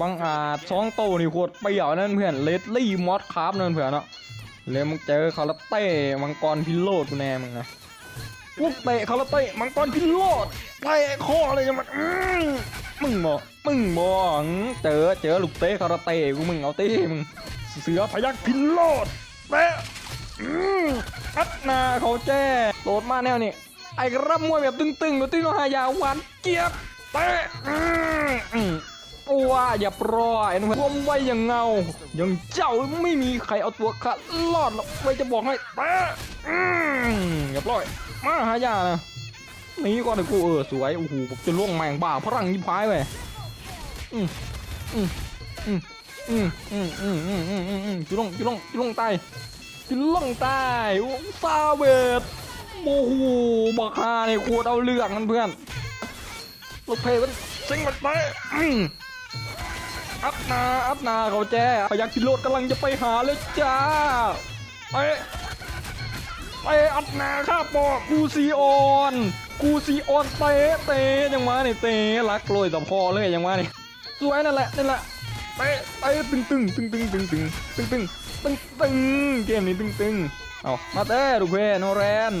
บังอาจสองโตนี่โคตรเปรี้ยวนั่นเพื่อนเลดลี่มอสคาร์ฟนั่นเพื่อนเนาะเลยมึงเจอคาราเต้มังกรพิโรดกูแน่มึงนะลูกเตะคาราเต้มังกรพิโรดเตะคอเลยยังมันมึงบอมึงบอเจอเจอลูกเตะคาราเต้กูมึงเอาเต้มึงเสือพยักพิโรดเตะอื้ออัดนาเขาแจ้โหลดมาแนวนี่ไอ้รับมวยแบบตึงๆหรือตึงหายาวหวานเจี๊ยบเต้ ว่าอย่าปล่อยนะเพื่อนว่มไว้อย่างเงา อย่างเจ้าไม่มีใครเอาตัวข้ารอดหรอกไว้จะบอกให้แปะอย่าปล่อย มาหายานะนี่ก่อนเลยกูเออสวยโอ้โหผมจะล่วงแมงบ้าพลังยิบพายไปอืมอืมอืมอืมอืมอืมอืมอืมอืมอืมจุลงจุลงจุลงใตายจุลงใตายโอ้ซาเวตโอ้โหบักฮาเนี่ยโคตรเอาเรื่องมันเพื่อนลูกเพลมันซิงมันไป อัพนาอัพนาเขาแจ้พยักพิโรธกำลังจะไปหาเลยจ้าไปไปอัพนาข้าปอกูซีออนกูซีออนเตะเตะยังมาเนี่ยเตะรักโรยต่อพอเลยยังมาเนี่ยสวยนั่นแหละนั่นแหละเตะเตะตึงตึงตึงตึงตึงตึงตึงตึงตึงตึงเกมนี้ตึงตึงเอามาเต้ดูเพโนแรน